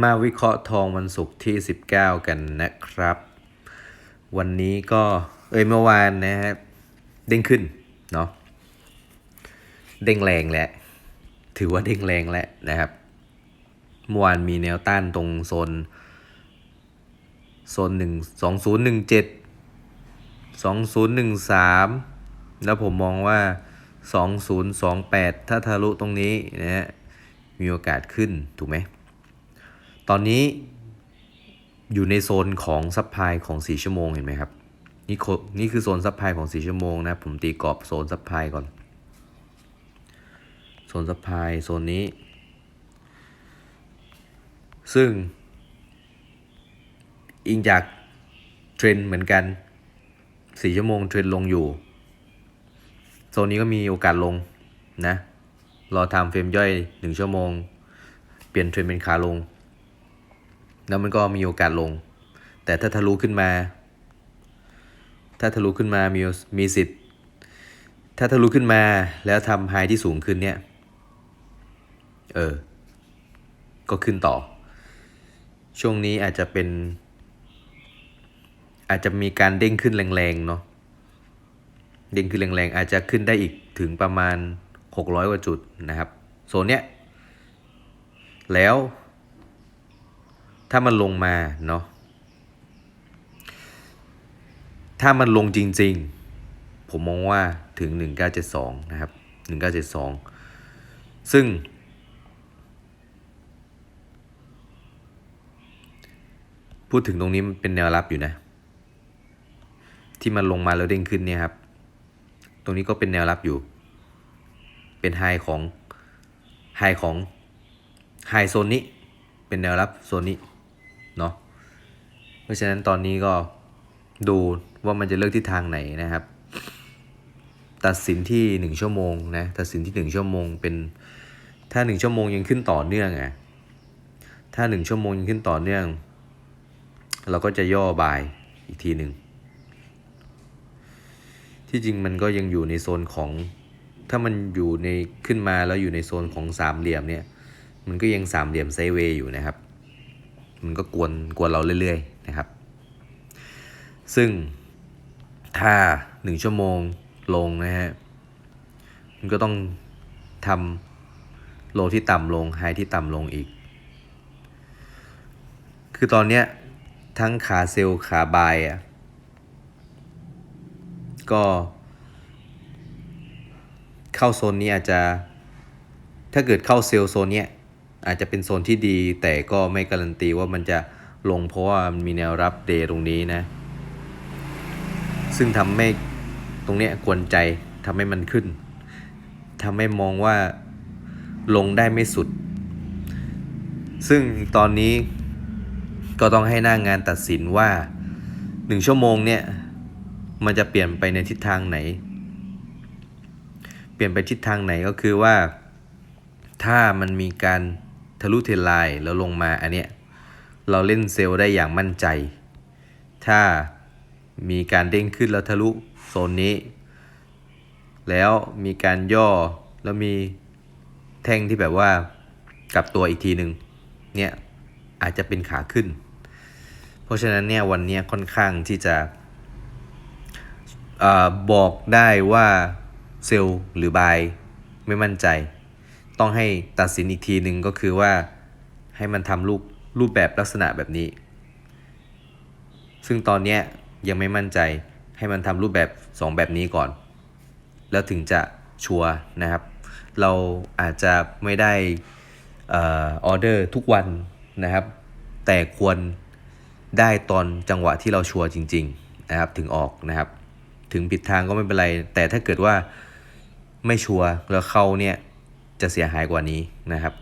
มาวิเคราะห์ทองวันศุกร์ที่ 19 กันนะครับ วันนี้ก็เอ้ยเมื่อวานนะครับเด้งขึ้นเนาะเด้งแรงแหละ ถือว่าเด้งแรงแล้วนะครับเมื่อวานมีแนวต้านตรงโซนโซนหนึ่งสองศูนย์หนึ่งเจ็ดสองศูนย์หนึ่งสามแล้วผมมองว่าสองศูนย์สองแปดถ้าทะลุตรงนี้นะฮะมีโอกาสขึ้นถูกไหม ตอนนี้อยู่ในโซนของซัพพลายของ 4 ชั่วโมงเห็นไหมครับ นี่คนี่คือโซนซัพพลายของ 4 ชั่วโมงนะ ผมตีกรอบโซนซัพพลายก่อน โซนซัพพลายโซนนี้ ซึ่ง อิงจากเทรนเหมือนกัน 4 ชั่วโมงเทรนลงอยู่ โซนนี้ก็มีโอกาสลงนะ รอทำเฟรมย่อย 1 ชั่วโมง เปลี่ยนเทรนเป็นขาลง แล้วมันก็มีโอกาสลง แต่ถ้าทะลุขึ้นมา ถ้าทะลุขึ้นมามีมีสิทธิ์ ถ้าทะลุขึ้นมาแล้วทำไฮที่สูงขึ้นเนี่ย เออ ก็ขึ้นต่อ ช่วงนี้อาจจะเป็น อาจจะมีการเด้งขึ้นแรงๆเนาะ เด้งขึ้นแรงๆ อาจจะขึ้นได้อีกถึงประมาณ 600 กว่าจุดนะครับ โซนเนี้ย แล้ว ถ้ามันลงมาเนาะถ้ามันลงจริง ๆ ผมมองว่าถึง 1972 นะครับ 1972 ซึ่ง พูดถึงตรงนี้มันเป็นแนวรับอยู่นะ ที่มันลงมาแล้วเด้งขึ้นเนี่ยครับ ตรงนี้ก็เป็นแนวรับอยู่ เป็นไฮของไฮของไฮโซนนี้ เป็นแนวรับโซนนี้ เนาะเพราะฉะนั้นตอนนี้ก็ดูว่ามันจะเลือกทิศทางไหนนะครับ ตัดสินที่หนึ่งชั่วโมงนะตัดสินที่หนึ่งชั่วโมงเป็นถ้าหนึ่งชั่วโมงยังขึ้นต่อเนื่องอะถ้าหนึ่งชั่วโมงยังขึ้นต่อเนื่อง เราก็จะย่อบายอีกทีหนึ่งที่จริงมันก็ยังอยู่ในโซนของถ้ามันอยู่ในขึ้นมาแล้วอยู่ในโซนของสามเหลี่ยมเนี่ยมันก็ยังสามเหลี่ยมไซเวย์อยู่นะครับ มันก็กวนกวนเราเรื่อยๆนะครับ ซึ่งถ้าหนึ่งชั่วโมงลงนะฮะมันก็ต้องทำโลที่ต่ำลงไฮที่ต่ำลงอีก คือตอนเนี้ยทั้งขาเซลล์ขาบายอะก็เข้าโซนนี้อาจจะถ้าเกิดเข้าเซลล์โซนเนี้ย อาจจะเป็นโซนที่ดี แต่ก็ไม่การันตีว่ามันจะลงเพราะว่ามันมีแนวรับเดตรงนี้นะ ซึ่งทำให้ตรงเนี้ยกวนใจทำให้มันขึ้นทำให้มองว่าลงได้ไม่สุด ซึ่งตอนนี้ก็ต้องให้หน้างงานตัดสินว่าหนึ่งชั่วโมงเนี่ย มันจะเปลี่ยนไปในทิศทางไหน เปลี่ยนไปทิศทางไหนก็คือว่า ถ้ามันมีการ ทะลุเทรนไลน์แล้วลงมาอันเนี้ยเราเล่นเซลล์ได้อย่างมั่นใจ ถ้ามีการเด้งขึ้นแล้วทะลุโซนนี้ แล้วมีการย่อแล้วมีแท่งที่แบบว่ากลับตัวอีกทีหนึ่งเนี่ยอาจจะเป็นขาขึ้น เพราะฉะนั้นเนี่ยวันนี้ค่อนข้างที่จะอบอกได้ว่าเซลล์หรือบายไม่มั่นใจ ต้องให้ตัดสินอีกทีหนึ่งก็คือว่าให้มันทำรูปรูปแบบลักษณะแบบนี้ ซึ่งตอนนี้ยังไม่มั่นใจให้มันทำรูปแบบ 2 แบบนี้ก่อน แล้วถึงจะชัวร์นะครับ เราอาจจะไม่ได้อออเดอร์ทุกวันนะครับ แต่ควรได้ตอนจังหวะที่เราชัวร์จริง ๆนะครับถึงออกนะครับ ถึงผิดทางก็ไม่เป็นไร แต่ถ้าเกิดว่าไม่ชัวร์แล้วเข้าเนี่ย จะเสียหายกว่านี้นะครับ